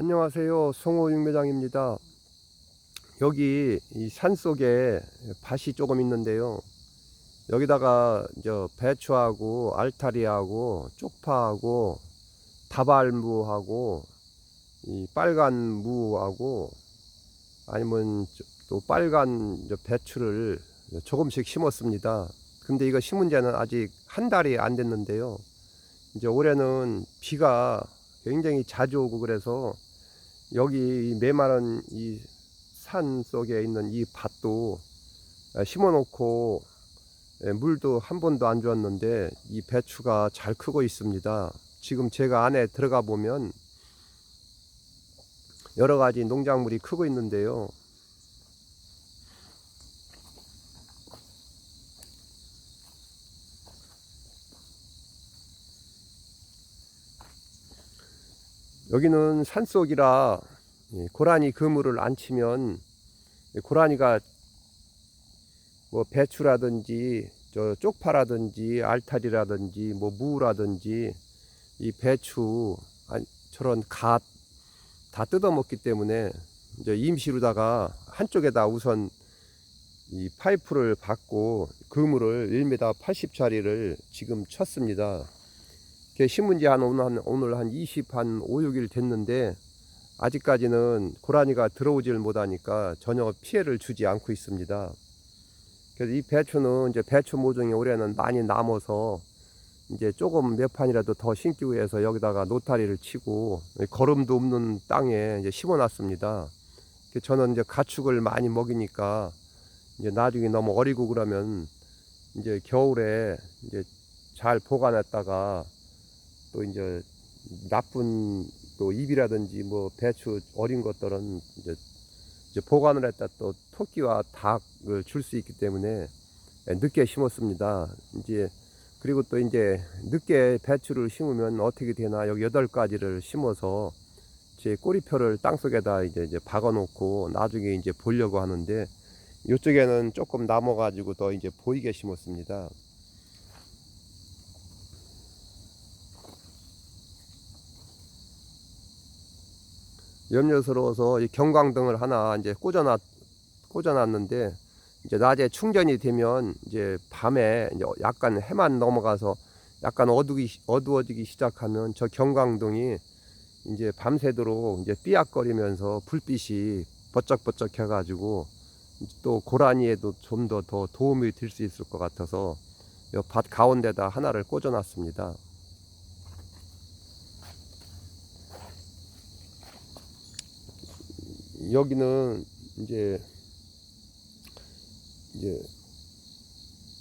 안녕하세요. 송호 육매장입니다. 여기 이 산 속에 밭이 조금 있는데요. 여기다가 저 배추하고 알타리하고 쪽파하고 다발무하고 이 빨간 무하고 아니면 저- 또 빨간 저 배추를 조금씩 심었습니다. 근데 이거 심은 지는 아직 한 달이 안 됐는데요. 이제 올해는 비가 굉장히 자주 오고 그래서 여기 이 메마른 이 산 속에 있는 이 밭도 심어 놓고 예, 물도 한 번도 안 주었는데 이 배추가 잘 크고 있습니다. 지금 제가 안에 들어가 보면 여러 가지 농작물이 크고 있는데요. 여기는 산속이라 예, 고라니 그물을 안 치면 이 고라니가 뭐 배추라든지 저 쪽파라든지 알타리라든지 뭐 무라든지 이 배추 저런 갓다 뜯어먹기 때문에 이제 임시로다가 한쪽에다 우선 이 파이프를 받고 그물을 1m 80짜리를 지금 쳤습니다. 이게 심은 지한 오늘 한 오늘 한 20, 한 5, 6일 됐는데 아직까지는 고라니가 들어오질 못하니까 전혀 피해를 주지 않고 있습니다. 그래서 이 배추는 이제 배추 모종이 올해는 많이 남아서 이제 조금 몇 판이라도 더 심기 위해서 여기다가 노타리를 치고 거름도 없는 땅에 이제 심어놨습니다. 그래서 저는 이제 가축을 많이 먹이니까 이제 나중에 너무 어리고 그러면 이제 겨울에 이제 잘 보관했다가 또 이제 나쁜 또 잎이라든지 뭐 배추 어린 것들은 이제, 이제 보관을 했다 또 토끼와 닭을 줄 수 있기 때문에 늦게 심었습니다. 이제 그리고 또 이제 늦게 배추를 심으면 어떻게 되나 여기 여덟 가지를 심어서 제 꼬리표를 땅 속에다 이제 이제 박아 놓고 나중에 이제 보려고 하는데 이쪽에는 조금 남아 가지고 더 이제 보이게 심었습니다. 염려스러워서 이 경광등을 하나 이제 꽂아놨 꽂아놨는데 이제 낮에 충전이 되면 이제 밤에 이제 약간 해만 넘어가서 약간 어두기 어두워지기 시작하면 저 경광등이 이제 밤새도록 이제 삐약거리면서 불빛이 번쩍번쩍 해가지고 또 고라니에도 좀 더 더 도움이 될 수 있을 것 같아서 이밭 가운데다 하나를 꽂아놨습니다. 여기는 이제 이제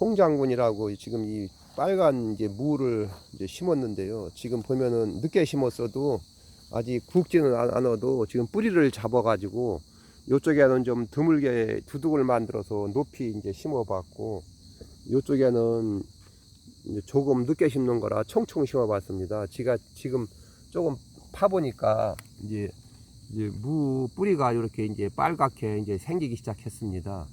홍장군이라고 지금 이 빨간 이제 무를 이제 심었는데요. 지금 보면은 늦게 심었어도 아직 굵지는 않- 않아도 지금 뿌리를 잡아가지고 이쪽에는 좀 드물게 두둑을 만들어서 높이 이제 심어봤고 이쪽에는 이제 조금 늦게 심는 거라 총총 심어봤습니다. 제가 지금 조금 파보니까 이제 이제 무 뿌리가 이렇게 이제 빨갛게 이제 생기기 시작했습니다.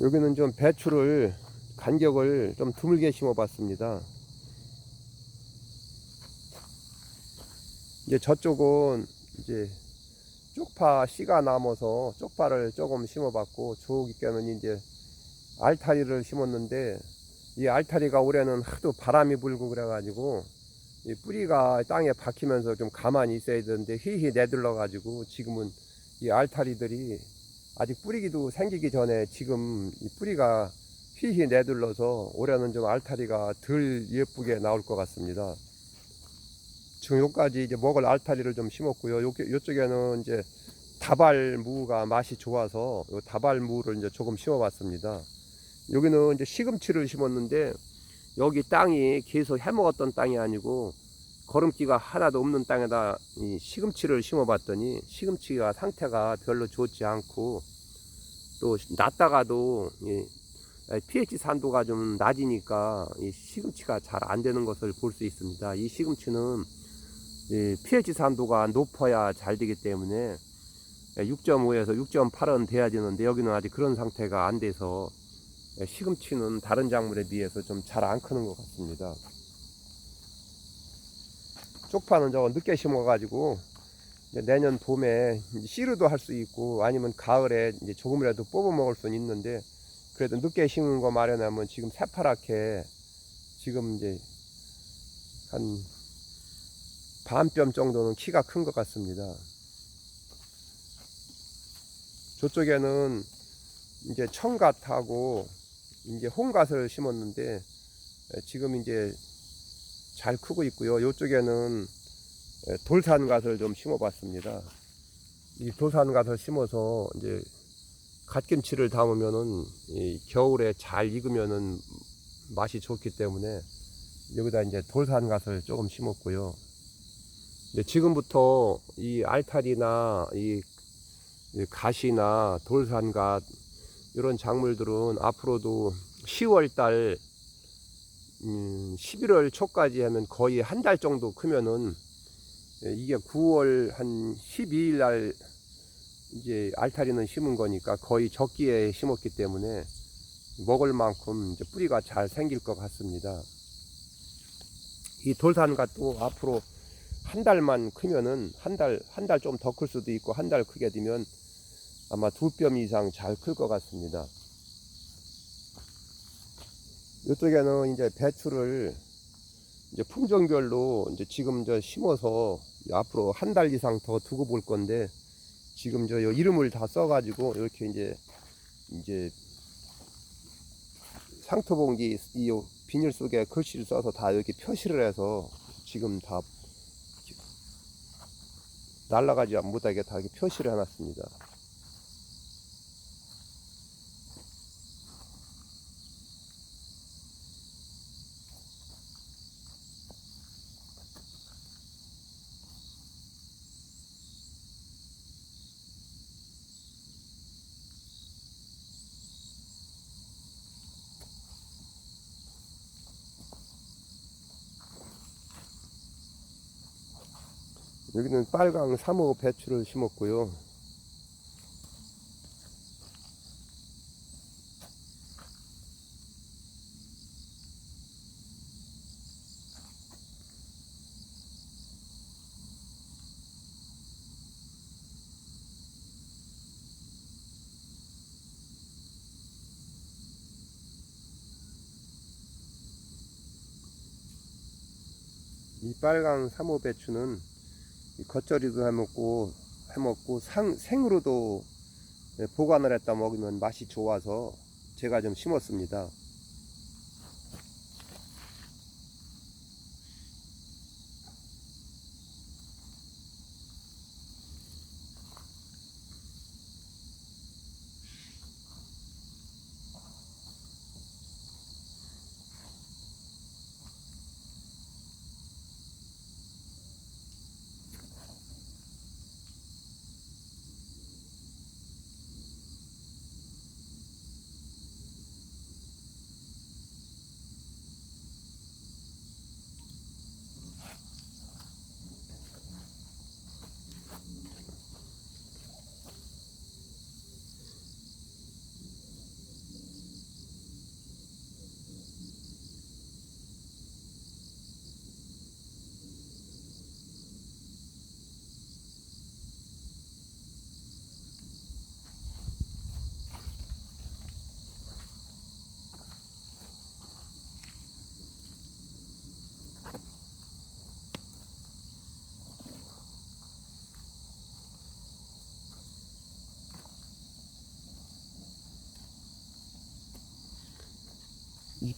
여기는 좀 배추를 간격을 좀 드물게 심어 봤습니다. 이제 저쪽은 이제 쪽파 씨가 남아서 쪽파를 조금 심어 봤고 저기께는 이제 알타리를 심었는데 이 알타리가 올해는 하도 바람이 불고 그래 가지고 이 뿌리가 땅에 박히면서 좀 가만히 있어야 되는데 휘휘 내둘러 가지고 지금은 이 알타리들이 아직 뿌리기도 생기기 전에 지금 이 뿌리가 휘휘 내둘러서 올해는 좀 알타리가 덜 예쁘게 나올 것 같습니다. 지금 요까지 이제 먹을 알타리를 좀 심었고요. 요, 요쪽에는 이제 다발무가 맛이 좋아서 요 다발무를 이제 조금 심어봤습니다. 여기는 이제 시금치를 심었는데 여기 땅이 계속 해먹었던 땅이 아니고 거름기가 하나도 없는 땅에다 이 시금치를 심어봤더니 시금치가 상태가 별로 좋지 않고 또 놨다가도 이 pH 산도가 좀 낮으니까 이 시금치가 잘 안 되는 것을 볼 수 있습니다. 이 시금치는 이 pH 산도가 높아야 잘 되기 때문에 6.5에서 6.8은 돼야 되는데 여기는 아직 그런 상태가 안 돼서 시금치는 다른 작물에 비해서 좀 잘 안 크는 것 같습니다. 쪽파는 저거 늦게 심어가지고 내년 봄에 씨르도 할 수 있고 아니면 가을에 조금이라도 뽑아 먹을 수는 있는데 그래도 늦게 심은 거 마련하면 지금 새파랗게 지금 이제 한 반뼘 정도는 키가 큰 것 같습니다. 저쪽에는 이제 청갓하고 이제 홍갓을 심었는데 지금 이제 잘 크고 있고요. 이쪽에는 돌산갓을 좀 심어봤습니다. 이 돌산갓을 심어서 이제 갓김치를 담으면은 이 겨울에 잘 익으면은 맛이 좋기 때문에 여기다 이제 돌산갓을 조금 심었고요. 근데 지금부터 이 알타리나 이, 이 갓이나 돌산갓 이런 작물들은 앞으로도 10월 달 음, 11월 초까지 하면 거의 한 달 정도 크면은 예, 이게 9월 한 12일 날 이제 알타리는 심은 거니까 거의 적기에 심었기 때문에 먹을 만큼 이제 뿌리가 잘 생길 것 같습니다. 이 돌산갓도 앞으로 한 달만 크면은 한 달 한 달 좀 더 클 수도 있고 한 달 크게 되면 아마 두 뼘 이상 잘 클 것 같습니다. 이쪽에는 이제 배추를 이제 품종별로 이제 지금 저 심어서 앞으로 한 달 이상 더 두고 볼 건데 지금 저 이름을 다 써가지고 이렇게 이제 이제 상토 봉지 이 비닐 속에 글씨를 써서 다 이렇게 표시를 해서 지금 다 날라가지 못하게 다 이렇게 표시를 해놨습니다. 여기는 빨강 3호 배추를 심었고요. 이 빨강 3호 배추는 이 겉절이도 해먹고 해먹고 상, 생으로도 예, 보관을 했다 먹으면 맛이 좋아서 제가 좀 심었습니다.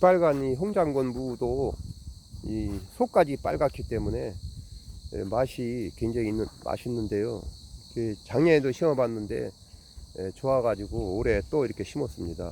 이 빨간 이 홍장군 무도 이 속까지 빨갛기 때문에 예, 맛이 굉장히 있는, 맛있는데요. 그 작년에도 심어봤는데 예, 좋아가지고 올해 또 이렇게 심었습니다.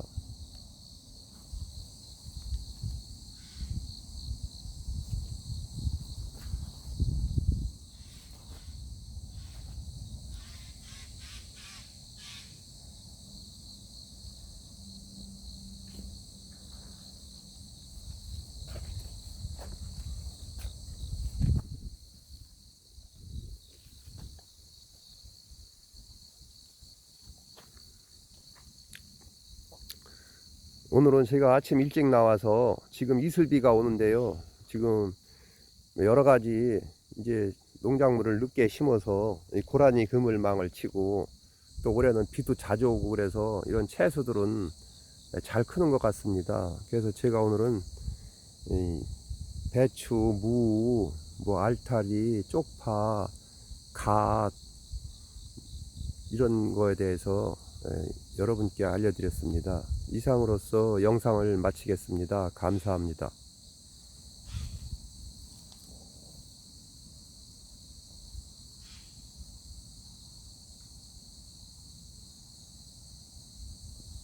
오늘은 제가 아침 일찍 나와서 지금 이슬비가 오는데요. 지금 여러 가지 이제 농작물을 늦게 심어서 이 고라니 그물망을 치고 또 올해는 비도 자주 오고 그래서 이런 채소들은 잘 크는 것 같습니다. 그래서 제가 오늘은 이 배추, 무, 뭐 알타리, 쪽파, 갓 이런 거에 대해서 에, 여러분께 알려드렸습니다. 이상으로서 영상을 마치겠습니다. 감사합니다.